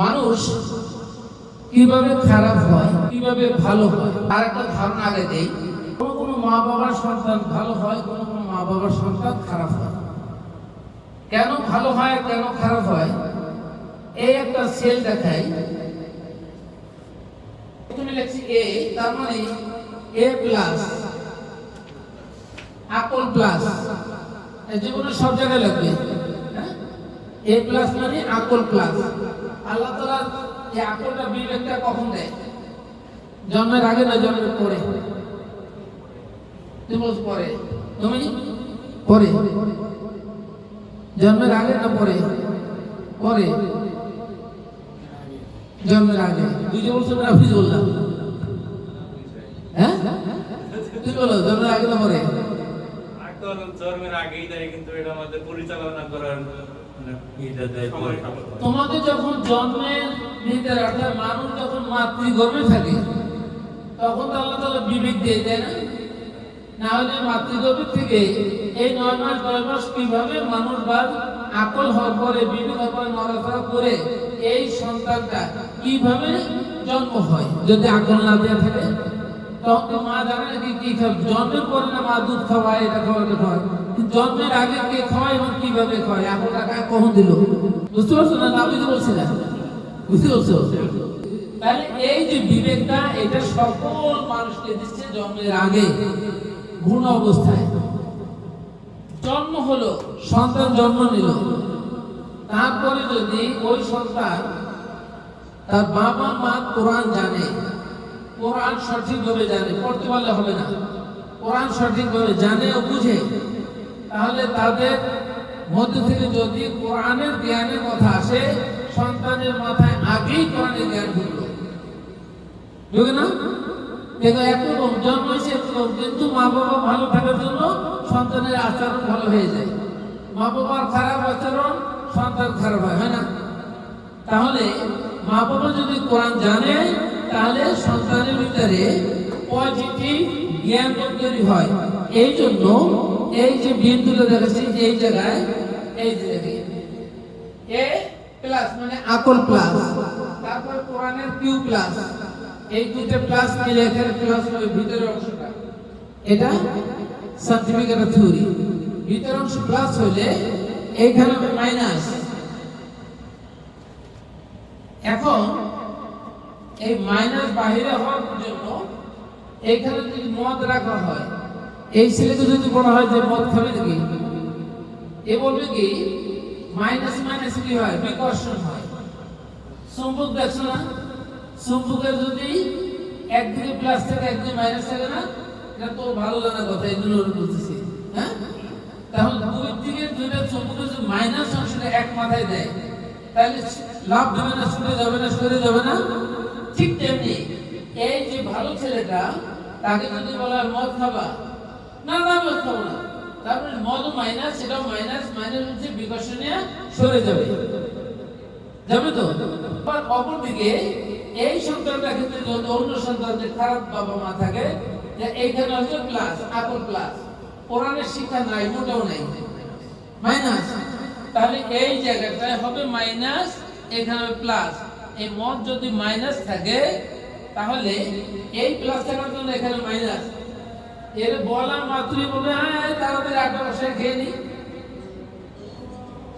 মানুষ কীভাবে খারাপ হয়, কীভাবে ভালো হয় আর একটা ধারণা আগে দেই। কোনো কোনো মা বাবার সন্তান ভালো হয়, কোনো কোনো মা বাবার সন্তান খারাপ হয়। কেন ভালো হয়, কেন খারাপ হয়? এই একটা সেল দেখাই। তুমি লিখছি এ তার মানে এ প্লাস আকল প্লাস জীবনে সব জায়গায় লাগবে। হ্যাঁ? এ প্লাস মানে আকল প্লাস আল্লাহ এই আকলটা বিবেকটা কখন দেয়? জন্মের আগে না জন্মের পরে? পরে। তুমি পরে। জন্মের আগে না পরে? পরে। জন্মের আগে। বুঝে বলছো বুঝে বললাম হ্যাঁ? জন্মের আগে না পরে? জন্মের আগেই দেয়, কিন্তু এটা আমাদের পরিচালনা করার মানে তোমাকে যখন জন্মের ভিতরে অর্থাৎ মানুষ যখন মাতৃগর্ভে থাকে তখন তো আল্লাহ তাআলা বিবেক দিয়ে দেয় না? না হলে মাতৃগর্ভ থেকে এই নয় মাস দশ মাস কীভাবে মানুষ বা আকল হওয়ার পরে বিবেক হওয়ার পরে নড়াচড়া করে এই সন্তানটা কীভাবে জন্ম হয়? যদি আকল না দেওয়া থাকে তখন তো মা জানে না কি খাবে? জন্মের পরে না মা দুধ খাওয়ায় এটা খাওয়ায় কিন্তু জন্মের আগে কে খাওয়ায় এবং কীভাবে খাওয়ায় এখন টাকা কখন দিল? বুঝতে পারছ না? না বুঝতে পারছি না। বুঝতে পারছ? তাহলে এই যে বিবেকটা, এটা সকল মানুষকে দিচ্ছে জন্মের আগে ভ্রূণ অবস্থায়। জন্ম হলো, সন্তান জন্ম নিল। তারপরে যদি ওই সন্তান তার বাবা মা কোরআন জানে, কোরআন সঠিকভাবে জানে, পড়তে পারলে হবে না। কোরআন সঠিকভাবে জানে ও বুঝে তাহলে তাদের মধ্যে থেকে যদি কোরআনের জ্ঞানের কথা আসে, সন্তানের মাথায় আগেই কোরআনের জ্ঞান ঢুকলো। ঢুকে না? দেখো জন্ম হয়েছে একরকম কিন্তু মা বাবা ভালো থাকার জন্য সন্তানের আচরণ ভালো হয়ে যায়। মা বাবার খারাপ আচরণ সন্তান খারাপ হয় হয় না? তাহলে মা বাবা যদি কোরআন জানে, তাহলে সন্তানের ভিতরে পজিটিভ জ্ঞান তৈরি হয়। এই জন্য এই যে বিন্দুটা দেখাচ্ছি এই জায়গায়, এই যে এ প্লাস মানে আকল প্লাস তারপর কোরআনের কিউ প্লাস এই দুটো প্লাস মিলে এখানে প্লাস হবে ভিতরের অংশটা। এটা সার্টিফিকেট থিওরি ভিতরের অংশ প্লাস হলে এইখানে মাইনাস এখন এই মাইনাস বাহিরে হওয়ার জন্য এইখানে যদি মদ রাখা হয় এই ছেলেকে যদি বলা হয় যে মদ খাবে নাকি? এ বলবে কি, মাইনাস মাইনাস কি হয়? বিকর্ষণ হয়। চুম্বক দেখছ না? চুম্বকের যদি একদিকে প্লাস থাকে একদিকে মাইনাস থাকে না, এটা তো ভালো জানা কথা জন্য বলতেছি। হ্যাঁ? তাহলে দুই দিকে দুইটা চুম্বকের যদি মাইনাস অংশটা এক মাথায় দেয়। তাহলে লাভ দেবে না ছুটে যাবে না সরে যাবে না। ঠিক তেমনি এই যে ভালো ছেলেটা, তাকে যদি বলা মদ খাবা না না খাব না তারপরে মদ মাইনাস সেটাও মাইনাস মাইনাস হচ্ছে বিকর্ষণীয় সরে যাবে। যাবে তো? অপরদিকে এই সন্তানটা ক্ষেত্রে যদি অন্য সন্তানদের খারাপ বাবা মা থাকে এইখানে হচ্ছে প্লাস আপন প্লাস কোরআনের শিক্ষা নাই, মোটেও নাই। মাইনাস। তাহলে এই জায়গাটায় হবে মাইনাস, এখানে প্লাস এই মদ যদি মাইনাস থাকে, তাহলে এই প্লাস থাকার জন্য এখানে মাইনাস। এর বলা মাত্রই বসায় খেয়ে নি।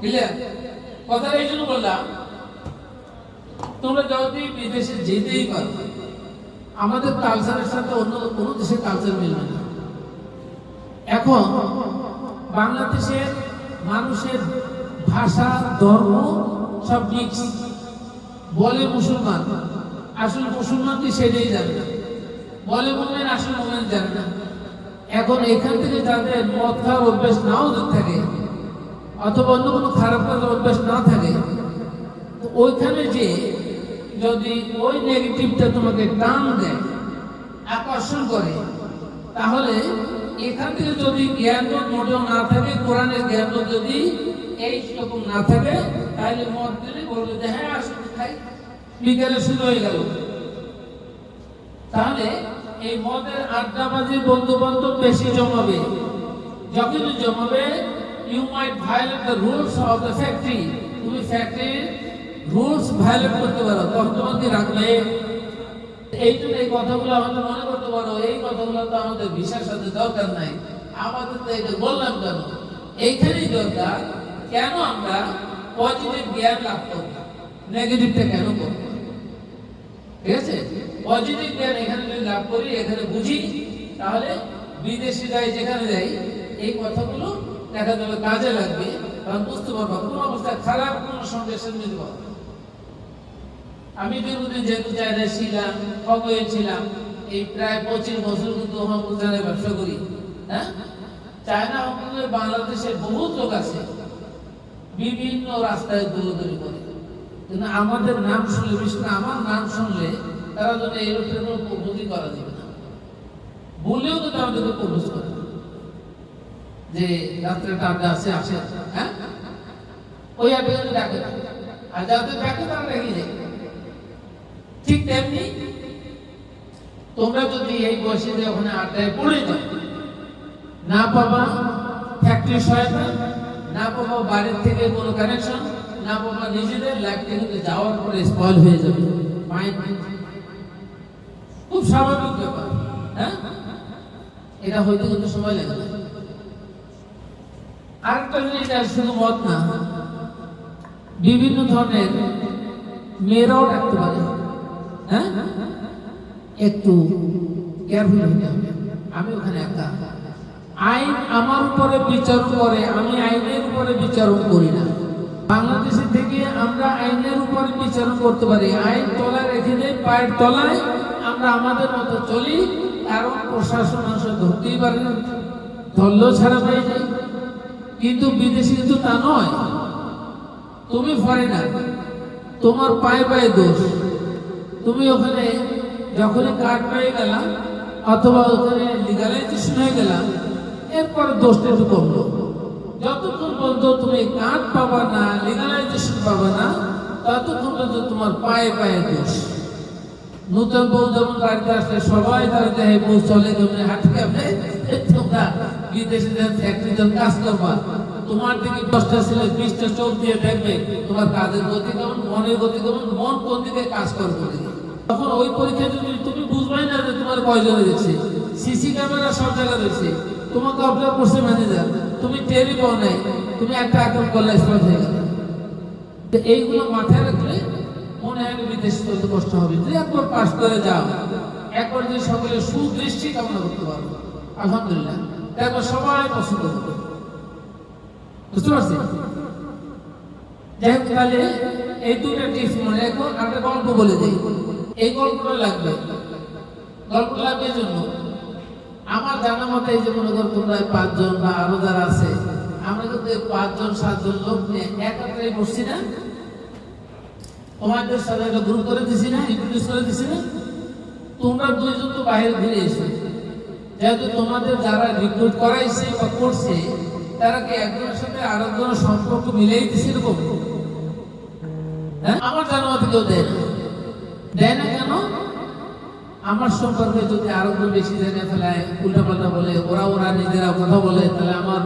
ক্লিয়ার কথা এই জন্য বললাম, তোমরা যদি বিদেশে যেতেই পারো, আমাদের কালচারের সাথে অন্য দেশের কালচার মিলবে না। এখন বাংলাদেশের মানুষের ভাষা, ধর্ম সব মিক্স বলে মুসলমান, আসলে মুসলমান কি সেটাই জানে না। বলে মোমেন, আসলে মোমেন জানে না। এখন এখান থেকে যাদের মদ খাওয়ার অভ্যেস নাও থাকে, অথবা অন্য কোনো খারাপ কাজের অভ্যেস না থাকে ওইখানে যে যদি ওই নেগেটিভটা তোমাকে টান দেয়, আকর্ষণ করে, তাহলে এখান থেকে যদি জ্ঞান মোটেও না থাকে, কোরআনের জ্ঞান যদি এই রকম না থাকে, তাহলে মদ দিলে বলবে যে হ্যাঁ আসলে খাই। বিকেলে শুরু হয়ে গেল। তাহলে এই মদের আড্ডাবাজি বন্ধু বান্ধব বেশি জমাবে। যখন জমাবে you might violate the rules of the factory তুমি ফ্যাক্টরির রুলস ভায়োলেট করতে পারো তখন রাখবে এই জন্য এই কথাগুলো আমাদের মনে করতে পারো, এই কথাগুলো তো আমাদের ভিসার সাথে দরকার নাই। আমাদের তো এটা বললাম কেন, এইখানেই দরকার কেন আমরা পজিটিভ জ্ঞান লাভ করব নেগেটিভটা কেন করব ঠিক আছে? পজিটিভ জ্ঞান এখানে যদি লাভ করি, এখানে বুঝি, তাহলে বিদেশে যাই যেখানে যাই এই কথাগুলো দেখা যাবে কাজে লাগবে। কারণ বুঝতে পারব, কোন অবস্থায় খারাপ, কোন সন্দেশের নিতে পারব আমি দীর্ঘদিন যেহেতু চায়নায় ছিলাম খবরে ছিলাম, এই প্রায় পঁচিশ বছর কিন্তু হংকংয়ে ব্যবসা করি হ্যাঁ? চায়না বাংলাদেশে বহুত লোক আছে, বিভিন্ন রাস্তায় দৌড়দৌড়ি করে। কিন্তু আমাদের নাম শুনলে, বিশেষ আমার নাম শুনলে তারা যদি এই লোকের কোনো পদ্ধতি করা যাবে না। বলেও কিন্তু আমাদেরকে প্রবোজ করে যে রাত্রে টাকা আছে, আসে। হ্যাঁ? ওই আগে ডাকে। আর যাদের ডাকে, তারা রেখে যায়। ঠিক তেমনি তোমরা যদি এই বয়সে যে ওখানে আড্ডায় পড়ে যাও, না পাবা ফ্যাক্টরি সহায়তা, না পাবা বাড়ির থেকে কোনো কানেকশন না পাবা নিজেদের লাইফটা কিন্তু যাওয়ার পরে স্পয়েল হয়ে যাবে। মাইন্ড স্বাভাবিক ব্যাপার হ্যাঁ? এটা কিন্তু সময় লাগে। আরেকটা জিনিস শুধু মত না, বিভিন্ন ধরনের মেয়েরাও ডাকতে পারে হ্যাঁ? একটু কেয়ারফুল হবে। আমি ওখানে একা। আইন আমার উপরে বিচার করে, আমি আইনের উপরে বিচারণ করি না। বাংলাদেশে থেকে আমরা আইনের উপরে বিচারণ করতে পারি। আইন তলায় রেখে দেয় পায়ের তলায় আমরা আমাদের মতো চলি, কারণ প্রশাসন মানুষ ধরতেই পারে না। ধরলেও ছাড়া পেয়ে যায় কিন্তু বিদেশি কিন্তু তা নয়। তুমি ফরেনার তোমার পায়ে পায়ে দোষ। তুমি ওখানে যখনই কার্ড পেয়ে গেলাম, অথবা ওখানে লিগালাইজেশন হয়ে গেলাম, এরপর দোষটা একটু কমলো। যতক্ষণ পর্যন্ত তুমি কার্ড পাবা না লিগালাইজেশন পাবা না, ততক্ষণ পর্যন্ত তোমার পায়ে পায়ে দোষ। নতুন বউ যেমন গাড়িতে আসলে সবাই তারা দেখে বউ চলে কেমনে হাঁটে কেমনে তোমরা বিদেশে ফ্যাক্টরিতে কাজ করবা তোমার দিকে দশটা ছেলে বিশটা চোখ দিয়ে দেখবে তোমার কাজের গতি কেমন, মনের গতি কেমন, মন কোন দিকে কাজ করবে তখন ওই পরীক্ষা যদি তুমি বুঝবাই না যে তোমার কয়জন রয়েছে। সিসি ক্যামেরা সব জায়গায় রয়েছে। তোমাকে অবজার্ভ করছে ম্যানেজার তুমি টেরি পাও নাই। তুমি একটা আক্রমণ করলে স্পট হয়ে গেল। এইগুলো মাথায় রাখলে মনে হয় বিদেশ চলতে কষ্ট হবে। যদি একবার পাস করে যাও, একবার যদি সকলে সুদৃষ্টি কামনা করতে পারব আলহামদুলিল্লাহ। একবার সবাই পছন্দ করবে। বুঝতে পারছি যাই তাহলে, এই দুটা টিপস মনে রাখো। একটা গল্প বলে দিই। এই গল্পটা লাগবে। গল্পটা লাগবে জন্য। আমার জানা মতে এই যে মনে করো তোমরা পাঁচজন বা আরও যারা আছে, আমরা কিন্তু পাঁচজন, সাতজন লোক নিয়ে একাত্রে বসছি না। তোমাদের সাথে একটা গ্রুপ করে দিছি না ইন্ট্রোডিউস করে দিছি না। তোমরা দুইজন তো বাইরে ঘুরে এসো। যেহেতু তোমাদের যারা রিক্রুট করাইছে বা করছে, তারা কি একজনের সাথে আরেকজনের সম্পর্ক মিলেই দিছে এরকম? হ্যাঁ? আমার জানা মতে কেউ দেয় না। দেয় না কেন? আমার সম্পর্কে যদি আরেকজন বেশি জেনে ফেলায় উল্টা পাল্টা বলে, ওরা ওরা নিজেরা কথা বলে, তাহলে আমার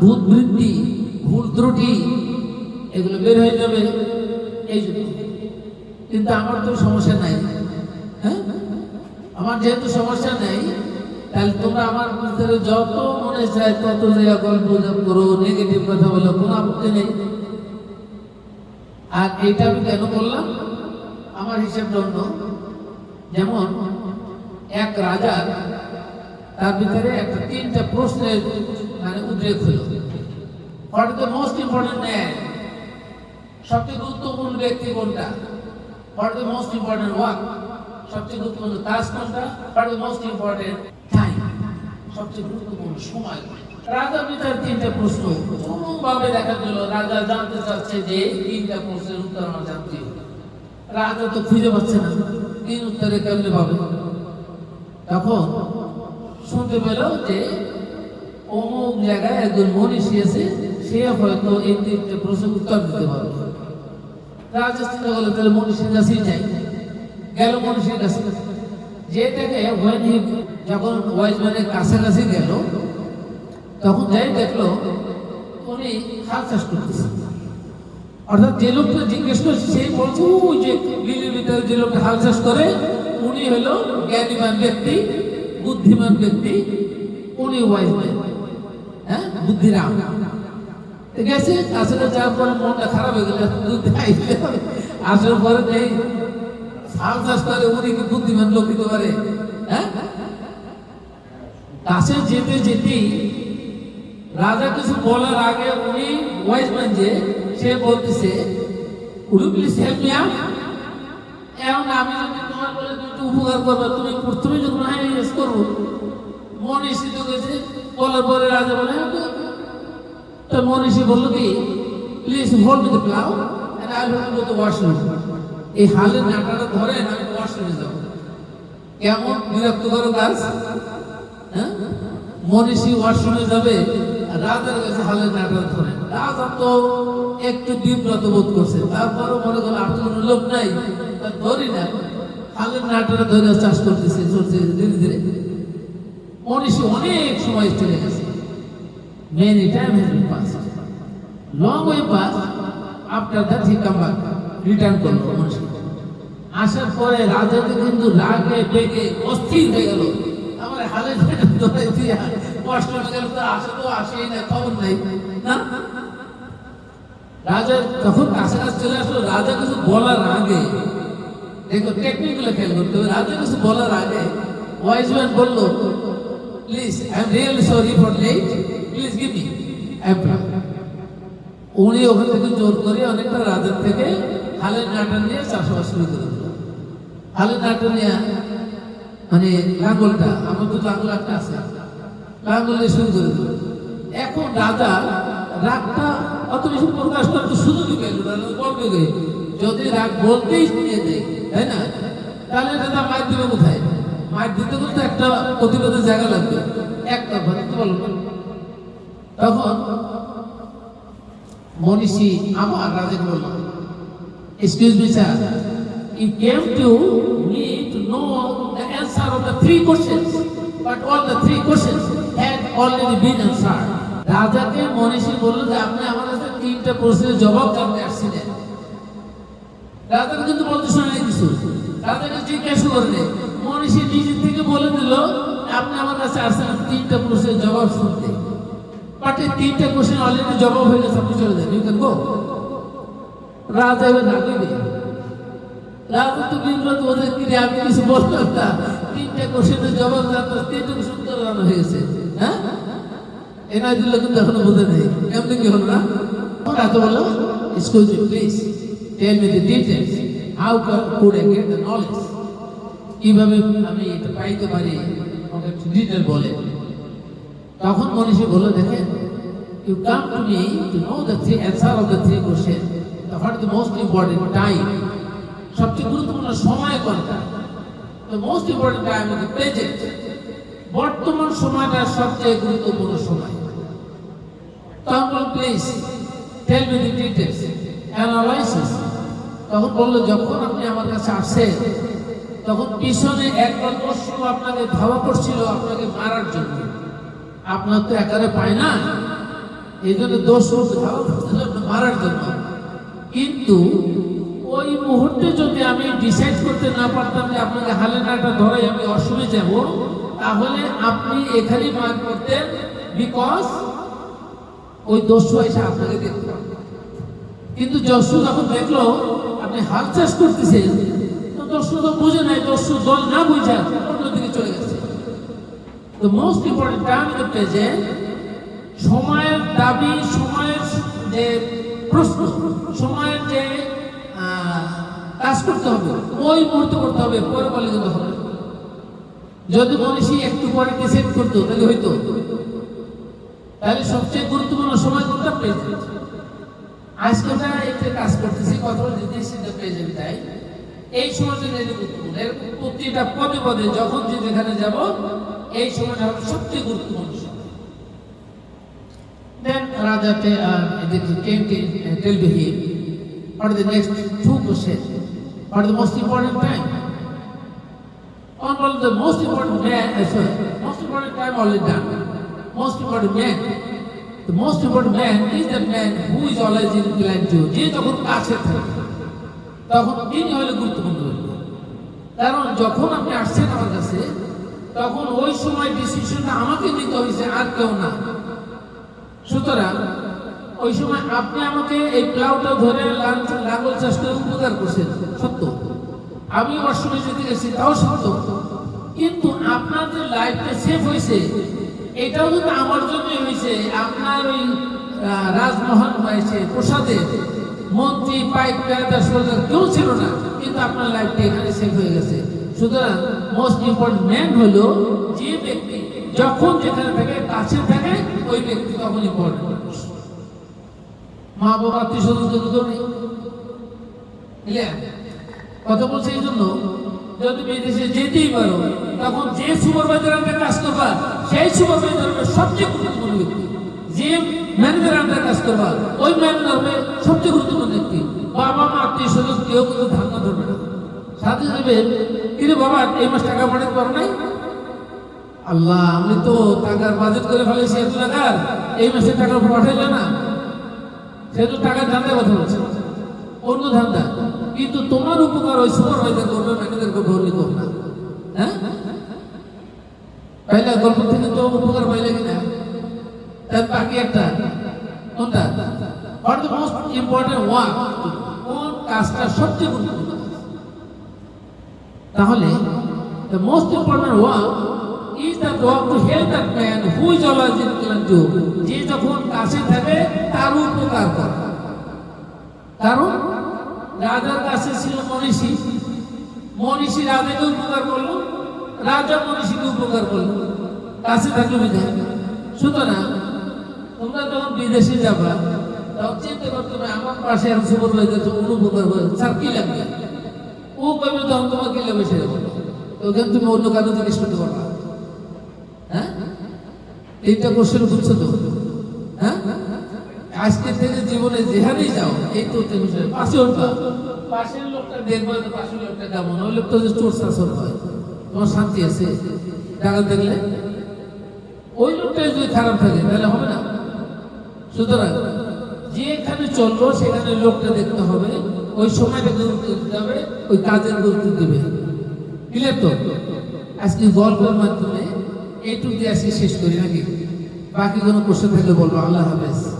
ভূত বৃদ্ধি ভুল ত্রুটি, এগুলো বের হয়ে যাবে। এই জন্য। কিন্তু আমার তো সমস্যা নাই। হ্যাঁ? আমার যেহেতু সমস্যা নেই, তাহলে তোমরা আমার ভিতরে যত মনে চায় তত জায়গা গল্প করো নেগেটিভ কথা বলো, কোনো আপত্তি নেই। আর এটা আমি কেন বললাম? আমার হিসাব জন্য যেমন, এক রাজা, তার ভিতরে একটা তিনটা প্রশ্নের মানে উদ্রেক হলো। What is the most important man সবচেয়ে গুরুত্বপূর্ণ ব্যক্তি কোনটা? ইজ দ্য মোস্ট ইম্পর্টেন্ট সবচেয়ে গুরুত্বপূর্ণ কাজ কোনটা? What is most important time সবচেয়ে গুরুত্বপূর্ণ সময়। রাজা বিচার তিনটা প্রশ্ন। ভাবে দেখা গেল রাজা জানতে চাচ্ছে যে তিনটা প্রশ্নের উত্তর আমার জানতে রাজা তো খুঁজে পাচ্ছে না। তিন উত্তরে কেমনে পাবে? তখন শুনতে পেল যে অমুক জায়গায় একজন মনীষী আছে সে হয়তো এই তিনটে প্রশ্নের উত্তর দিতে পারবে। তাহলে গেল যে যখন কাছাকাছি তখন যাই দেখল উনি হাল চাষ অর্থাৎ যে লোকটা জিজ্ঞেস করছে, সেই বলছে, ওই যে লিলির ভিতরে যে লোকটা হাল চাষ করে, উনি হলো জ্ঞানীমান ব্যক্তি, বুদ্ধিমান ব্যক্তি, উনি ওয়াইজ ম্যান হ্যাঁ বুদ্ধিরাম। গেছে আসলে যার পরে মনটা খারাপ হয়ে গেল আসার পরে নেই হাল চাষ করে, উনি কি বুদ্ধিমান লোক দিতে পারে? হ্যাঁ? কাছে যেতে যেতেই রাজা কিছু বলার আগে উনি ওয়াইজ ম্যান যে, সে বলতেছে উনি প্লিজ হেল্প মি আউট এখন আমি যদি তোমার বলে তুমি উপকার করবে, তুমি প্রথমে যখন হ্যাঁ ইয়েস করব মনীষী তো গেছে বলার পরে রাজা বলে হ্যাঁ তো মনীষী বলল কি please hold the plough and I will go to washroom এই হালের নাটাটা ধরে আমি ওয়াশরুমে যাব। কেমন? বিরক্তকর কাজ? হ্যাঁ? মনীষী ওয়াশরুমে যাবে, রাজার কাছে হালের নাটক ধরে। রাজা তো একটু বিব্রত বোধ করছে। তারপরও মনে করো আর কোনো লোক নাই ধরি না। হালের নাটকটা ধরে চাষ করতেছে, চলছে ধীরে ধীরে। মনীষী অনেক সময় চলে গেছে। Many time has been pass long way pass after that he come back return করল মনীষী আসার পরে রাজাকে কিন্তু রাগে, বেগে, অস্থির হয়ে গেল। আমার হালে ধরে দিয়া গেল তো আসা তো আসেই না খবর নাই। রাজা তখন কাছাকাছি চলে আসলো, রাজা কিছু বলার আগে। দেখো টেকনিকগুলো খেয়াল করতে হবে। রাজা কিছু বলার আগে ওয়াইজ ম্যান বলল please I am really sorry for late please give me উনি ওখান থেকে জোর করে অনেকটা রাজার থেকে হালের নাটা নিয়ে চাষবাস শুরু করে দিল। হালের নাটা নিয়ে মানে লাঙ্গলটা, আমার তো লাঙ্গল একটা আছে, লাঙ্গল নিয়ে শুরু করে দিল। এখন রাজা রাগটা অত বেশি প্রকাশ করার তো সুযোগই পেল না বলবে গে যদি রাগ বলতেই নিয়ে দেয়, তাই না? তাহলে দাদা মায়ের দিবে কোথায়? মায়ের দিতে করতে একটা প্রতিরোধের জায়গা লাগবে। একটা ঘরে তো বলো তখন মনীষী আবার বলল excuse me sir to know the answer of the three questions, but all the three questions had already been answered. রাজাকে মনীষী বলল যে, আপনি আমার কাছে তিনটা প্রশ্নের জবাব জানতে আসছিলেন। রাজাকে কিন্তু বলতে শোনেনি কিছু। রাজাকে জিজ্ঞাসা করলে, মনীষী নিজে থেকে বলে দিল, আপনি আমার কাছে আসছেন তিনটা প্রশ্নের জবাব শুনতে। এই তিনটা কোশ্চেন অলরেডি জবাব হয়ে গেছে, আপনি চলে যান। ইউ ক্যান গো রাজা এবার না দিবে রাজা তো বিব্রত, ওদের কিনে আমি কিছু বললাম না। তিনটা কোশ্চেনের জবাব জানতো তিনটা কোশ্চেন উত্তর জানা হয়ে? গেছে হ্যাঁ দিল কিন্তু এখনও বোঝে নেই। এমনি কি হলো না? রাজা বলল? Excuse me please tell me the details how could I get the knowledge কীভাবে আমি এটা পাইতে পারি? আমাকে ডিটেল বলে তখন মনীষী বলল, দেখেন you come to me to know the three answer of the three question what the most important time সবচেয়ে গুরুত্বপূর্ণ সময় কোনটা? The most important time is present বর্তমান সময়টা সবচেয়ে গুরুত্বপূর্ণ সময়। তখন please tell me the details analysis তখন বলল, যখন আপনি আমার কাছে আসেন তখন পিছনে একবার দস্যু আপনাকে ধাওয়া করছিল আপনাকে মারার জন্য। আপনার তো একারে পায় না। এই জন্য দোষ মারার জন্য। কিন্তু ওই মুহূর্তে যদি আমি ডিসাইড করতে না পারতাম যে আপনাকে নাটা ধরে আমি অসমে যাব, তাহলে আপনি এখানেই মার করতেন বিকজ ওই দস্যু এসে আপনাকে দেখতে কিন্তু দস্যু যখন দেখল আপনি হাল চাষ করতেছেন, তো দস্যু তো বুঝে নাই দস্যু দল না বুঝা অন্যদিকে চলে গেছে। তো most important time in present সময়ের দাবি, সময়ের, যে প্রশ্ন, সময়ের যে কাজ করতে হবে, ওই মুহূর্তে করতে হবে, পরে বলে কিন্তু হবে। যদি মনীষী একটু পরে ডিসাইড করতো, তাহলে হইতো। তাহলে সবচেয়ে গুরুত্বপূর্ণ সময় কোনটা? প্রেজেন্ট আজকে আমরা একটা কাজ করতেছি, কথা বলতে দ্য প্রেজেন্ট টাইম এই সময়টা যেটা গুরুত্বপূর্ণ এর প্রতিটা পদে পদে, যখন যে যেখানে যাব এই সময়টা এখন সবচেয়ে গুরুত্বপূর্ণ then K tell the he or the next two question on all the most important man most important time all done most important man the most important man is the man who is always in client যখন কাছে তখন তিনি হলে গুরুত্বপূর্ণ কারণ যখন আপনি আসছেন আমার কাছে তখন ওই সময় ডিসিশনটা আমাকে নিতে হয়েছে, আর কেউ না। সুতরাং, ওই সময় আপনি আমাকে এই প্লাউটা ধরে লাঙ্গল চাষ করে উপকার করছেন, সত্য। আমি অসময় যেতে গেছি, তাও সত্য। কিন্তু আপনার যে লাইফটা সেফ হয়েছে, এটাও কিন্তু আমার জন্যই হয়েছে। আপনার ওই রাজমহল হয়েছে প্রসাদে মন্ত্রী, পাইক পেয়াদা সোলজার কেউ ছিল না, কিন্তু আপনার লাইফটা এখানে সেফ হয়ে গেছে। সুতরাং মোস্ট ইম্পর্টেন্ট হলো যে ব্যক্তি। যখন যেখানে থাকে, কাছে থাকে, ওই ব্যক্তি তখন ইম্পর্টেন্ট মা বাবা, আত্মীয় স্বজন তো কথা বলছে এই জন্য, যদি বিদেশে যেতেই পারো, তখন যে সুপারভাইজার আন্ডার কাজ করবা, সেই সুপারভাইজার হবে সবচেয়ে গুরুত্বপূর্ণ ব্যক্তি। যে ম্যানেজার আন্ডার কাজ করবা, ওই ম্যানেজার হবে সবচেয়ে গুরুত্বপূর্ণ ব্যক্তি। বাবা, মা, আত্মীয় স্বজন কেউ কিন্তু ধারণা ধরবে না। সাথে দেবে কিন্তু বাবা, এই মাস টাকা পাঠাতে পারো নাই? আল্লাহ আমি তো টাকার বাজেট করে ফেলেছি এত টাকার এই মাসে টাকা পাঠাইলে না। সে তো টাকার ধান্দা কথা বলছে। অন্য ধান্দা। কিন্তু তোমার উপকার ওই করবে ম্যানেজার করবে অন্য করবে না। হ্যাঁ? পাইলা গল্প থেকে তো উপকার পাইলে কিনা তার বাকি একটা। কোনটা? দ্য মোস্ট ইম্পর্টেন্ট ওয়ার্ক কোন কাজটা সবচেয়ে গুরুত্বপূর্ণ? তাহলে, the most important work is the work to help that man who is always inclined to যে যখন কাছে থাকে, তার উপকার করে। কারণ, রাজার কাছে ছিল মনীষী। মনীষী রাজাকে উপকার করল, রাজা মনীষীকে উপকার করল। কাছে থাকল বিধায়। সুতরাং, তোমরা যখন বিদেশে যাবা, তখন চিন্তা করতে হবে, আমার পাশে এক সুপারভাইজার অনুপকার করে, স্যার, কি লাগবে? ও কইবে তখন তোমার কিলে বসে যাব। ওখানে তুমি অন্য কারও জিজ্ঞেস করতে পারবা। হ্যাঁ? তিনটা কোশ্চেন বুঝছ তো? হ্যাঁ? আজকে থেকে জীবনে যেখানেই যাও, এই তো পাশে উঠবা পাশের লোকটা দেখব পাশের লোকটা কেমন? ওই লোকটা যে চোর শাসন হয়। তোমার শান্তি আছে? টাকা দেখলে? ওই লোকটাই যদি খারাপ থাকে, তাহলে হবে না। সুতরাং, যেখানে চলবো, সেখানে লোকটা দেখতে হবে। ওই সময় বেতন দিতে হবে ওই কাজের গুরুত্ব দেবে। ক্লিয়ার তো? আজকে গল্পের মাধ্যমে এইটুকু দিয়ে আজকে শেষ করি নাকি? বাকি কোনো প্রশ্ন থাকলে বলব। আল্লাহ হাফেজ।